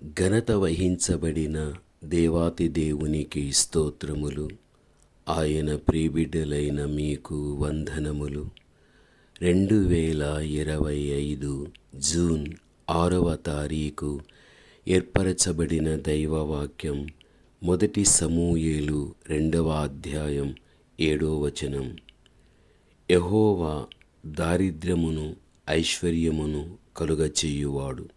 ఘనత వహించబడిన దేవాతి దేవునికి స్తోత్రములు. ఆయన ప్రీబిడ్డలైన మీకు వందనములు. రెండు వేల ఇరవై ఐదు జూన్ ఆరవ తారీఖు ఏర్పరచబడిన దైవవాక్యం మొదటి సమూయేలు రెండవ అధ్యాయం ఏడో వచనం. యహోవా దారిద్ర్యమును ఐశ్వర్యమును కలుగచేయువాడు.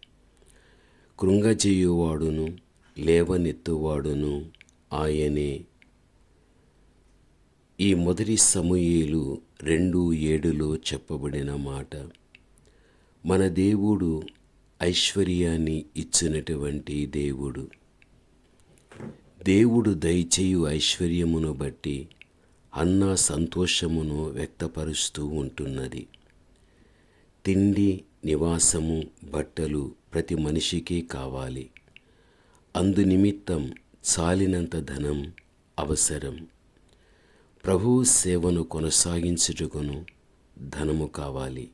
కృంగచేయువాడును లేవనెత్తువాడును ఆయనే. ఈ మొదటి సమూయేలు రెండు ఏడులో చెప్పబడిన మాట. మన దేవుడు ఐశ్వర్యాన్ని ఇచ్చినటువంటి దేవుడు. దేవుడు దయచేయు ఐశ్వర్యమును బట్టి అన్న సంతోషమును వ్యక్తపరుస్తూ ఉంటున్నది. తిండి నివాసము బట్టలు ప్రతి మనిషికి కావాలి. అందు నిమిత్తం చాలినంత ధనం అవసరం. ప్రభువు సేవను కొనసాగించుటకును ధనము కావాలి.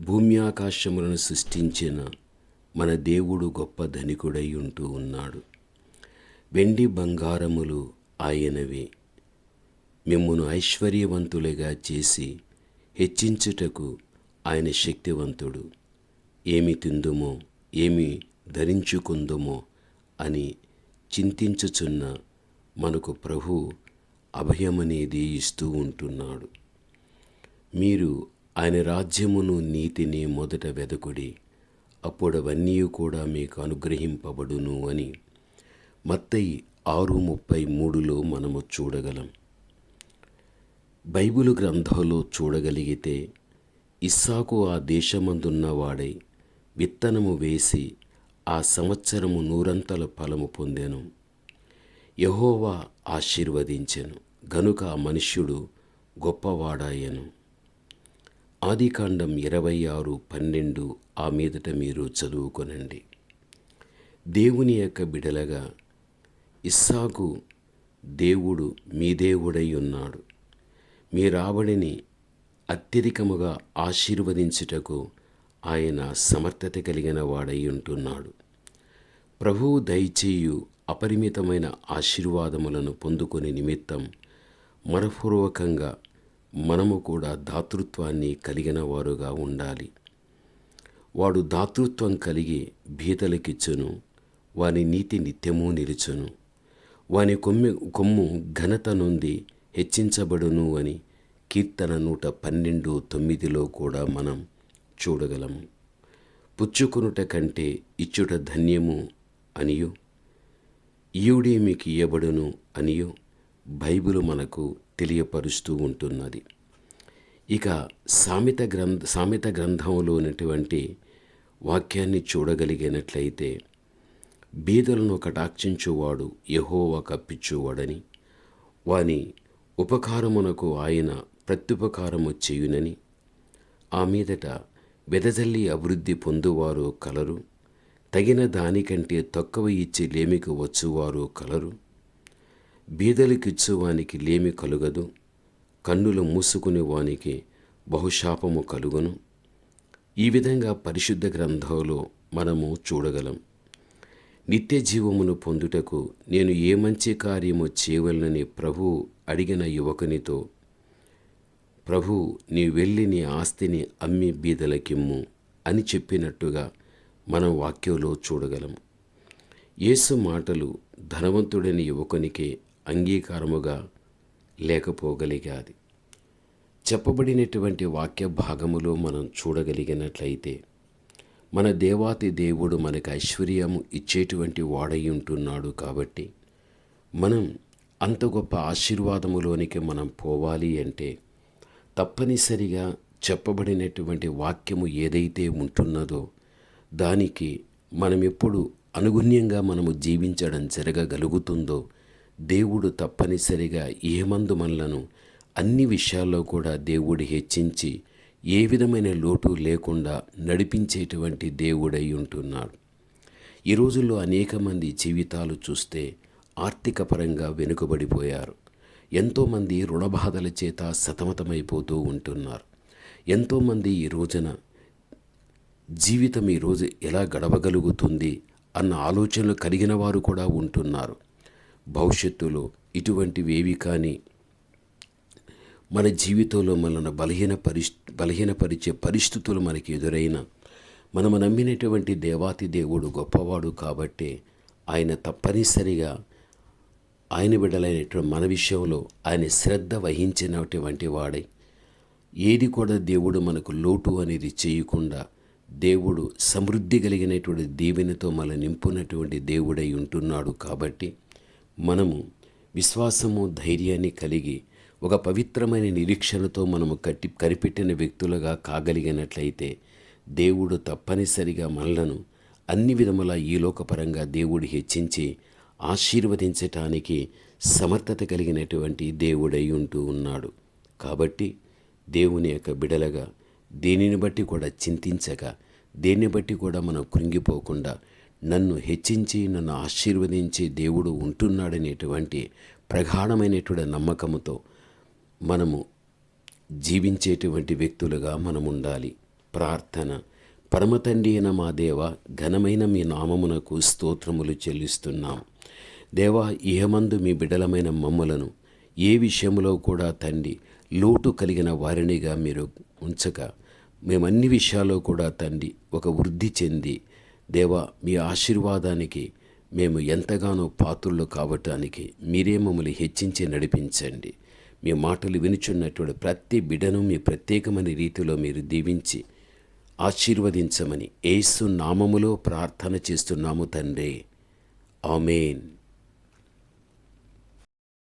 భూమి ఆకాశములను సృష్టించిన మన దేవుడు గొప్ప ధనికుడై ఉంటూ ఉన్నాడు. వెండి బంగారములు ఆయనవే. మిమ్మును ఐశ్వర్యవంతులుగా చేసి హెచ్చించుటకు ఆయన శక్తివంతుడు. ఏమి తిందుమో ఏమి ధరించుకుందుమో అని చింతించుచున్న మనకు ప్రభు అభయమనేది ఇస్తూ ఉంటున్నాడు. మీరు ఆయన రాజ్యమును నీతిని మొదట వెదకుడి. అప్పుడు అవన్నీ కూడా మీకు అనుగ్రహింపబడును అని మత్తయి ఆరు ముప్పై మూడులో మనము చూడగలం. బైబిలు గ్రంథంలో చూడగలిగితే ఇస్సాకు ఆ దేశమందున్నవాడై విత్తనము వేసి ఆ సంవత్సరము నూరంతల ఫలము పొందెను. యహోవా ఆశీర్వదించెను. గనుక ఆ మనుష్యుడు గొప్పవాడాయను. ఆదికాండం ఇరవై ఆరు పన్నెండు ఆ మీదట మీరు చదువుకొనండి. దేవుని యొక్క బిడలగా ఇస్సాకు దేవుడు మీ దేవుడై ఉన్నాడు. మీ రాబడిని అత్యధికముగా ఆశీర్వదించుటకు ఆయన సమర్థత కలిగిన వాడై ఉంటున్నాడు ప్రభువు దయచేయు అపరిమితమైన ఆశీర్వాదములను పొందుకొని నిమిత్తం మనపూర్వకంగా మనము కూడా దాతృత్వాన్ని కలిగిన వారుగా ఉండాలి. వాడు దాతృత్వం కలిగి భీతలకిచ్చును వాని నీతి నిత్యము నిలుచును వాని కొమ్మె కొమ్ము ఘనత నుండి హెచ్చించబడును అని కీర్తన నూట పన్నెండు తొమ్మిదిలో కూడా మనం చూడగలము పుచ్చుకొనుట కంటే ఇచ్చుట ధన్యము అనియు. ఈయుడే మీకు ఇయ్యబడును అనియు. బైబిల్ మనకు తెలియపరుస్తూ ఉంటున్నది. ఇక సామెత గ్రంథ సామెత గ్రంథంలోనటువంటి వాక్యాన్ని చూడగలిగినట్లయితే బీదలను కటాక్షించువాడు యహోవా కప్పించువాడని వాని ఉపకారమునకు ఆయన ప్రత్యుపకారము చేయునని. ఆ మీదట వెదజల్లి అభివృద్ధి పొందువారు కలరు. తగిన దానికంటే తక్కువ ఇచ్చి లేమికి వచ్చువారు కలరు. బీదలకిచ్చువానికి లేమి కలుగదు. కన్నులు మూసుకుని వానికి బహుశాపము కలుగును. ఈ విధంగా పరిశుద్ధ గ్రంథంలో మనము చూడగలం. నిత్య జీవమును పొందుటకు నేను ఏ మంచి కార్యము చేయవలనని ప్రభు అడిగిన యువకునితో ప్రభు నీ వెళ్ళి నీ ఆస్తిని అమ్మి బీదలకిమ్ము అని చెప్పినట్టుగా మనం వాక్యంలో చూడగలం. యేసు మాటలు ధనవంతుడని యువకునికి అంగీకారముగా లేకపోగలిగాది. చెప్పబడినటువంటి వాక్య భాగములో మనం చూడగలిగినట్లయితే మన దేవాతి దేవుడు మనకు ఐశ్వర్యము ఇచ్చేటువంటి వాడై ఉంటున్నాడు కాబట్టి మనం అంత గొప్ప ఆశీర్వాదములోనికి మనం పోవాలి అంటే తప్పనిసరిగా చెప్పబడినటువంటి వాక్యము ఏదైతే ఉంటున్నదో దానికి మనమెప్పుడు అనుగుణ్యంగా మనము జీవించడం జరగగలుగుతుందో దేవుడు తప్పనిసరిగా ఏమందు మనలను అన్ని విషయాల్లో కూడా దేవుడు హెచ్చించి ఏ విధమైన లోటు లేకుండా నడిపించేటువంటి దేవుడై ఉంటున్నాడు. ఈ రోజుల్లో అనేక మంది జీవితాలు చూస్తే ఆర్థిక పరంగా వెనుకబడిపోయారు. ఎంతోమంది రుణబాధల చేత సతమతమైపోతూ ఉంటున్నారు. ఎంతోమంది ఈ రోజున జీవితం ఈరోజు ఎలా గడవగలుగుతుంది అన్న ఆలోచనలు కలిగిన వారు కూడా ఉంటున్నారు. భవిష్యత్తులో ఇటువంటివేవి కానీ మన జీవితంలో మనల్ని బలహీన పరిష్ బలహీనపరిచే పరిస్థితులు మనకి ఎదురైన మనము నమ్మినటువంటి దేవాతి దేవుడు గొప్పవాడు కాబట్టే ఆయన తప్పనిసరిగా ఆయన బిడ్డలైనటువంటి మన విషయంలో ఆయన శ్రద్ధ వహించినటువంటి వాడై ఏది కూడా దేవుడు మనకు లోటు అనేది చేయకుండా దేవుడు సమృద్ధి కలిగినటువంటి దీవెనతో మన నింపునటువంటి దేవుడై ఉంటున్నాడు కాబట్టి మనము విశ్వాసము ధైర్యాన్ని కలిగి ఒక పవిత్రమైన నిరీక్షణతో మనము కట్టి కనిపెట్టిన వ్యక్తులుగా కాగలిగినట్లయితే దేవుడు తప్పనిసరిగా మనలను అన్ని విధముల ఈ లోకపరంగా దేవుడు హెచ్చించి ఆశీర్వదించటానికి సమర్థత కలిగినటువంటి దేవుడై ఉంటూ ఉన్నాడు. కాబట్టి దేవుని యొక్క బిడలగా దేనిని బట్టి కూడా చింతించక దేన్ని బట్టి కూడా మనం కృంగిపోకుండా నన్ను హెచ్చించి నన్ను ఆశీర్వదించి దేవుడు ఉంటున్నాడనేటువంటి ప్రగాఢమైనటువంటి నమ్మకముతో మనము జీవించేటువంటి వ్యక్తులుగా మనం ఉండాలి ప్రార్థన. పరమతండి అయిన మా దేవ ఘనమైన మీ నామమునకు స్తోత్రములు చెల్లిస్తున్నాం. దేవా ఇహమందు మీ బిడలమైన మమ్మలను ఏ విషయంలో కూడా తండ్రి లోటు కలిగిన వారినిగా మీరు ఉంచక మేమన్ని విషయాల్లో కూడా తండ్రి ఒక వృద్ధి చెంది దేవా మీ ఆశీర్వాదానికి మేము ఎంతగానో పాత్రులు కావటానికి మీరే మమ్మల్ని హెచ్చించి నడిపించండి. మీ మాటలు వినుచున్నటువంటి ప్రతి బిడను మీ ప్రత్యేకమైన రీతిలో మీరు దీవించి ఆశీర్వదించమని ఏసు నామములో ప్రార్థన చేస్తున్నాము తండ్రి. ఆమెన్.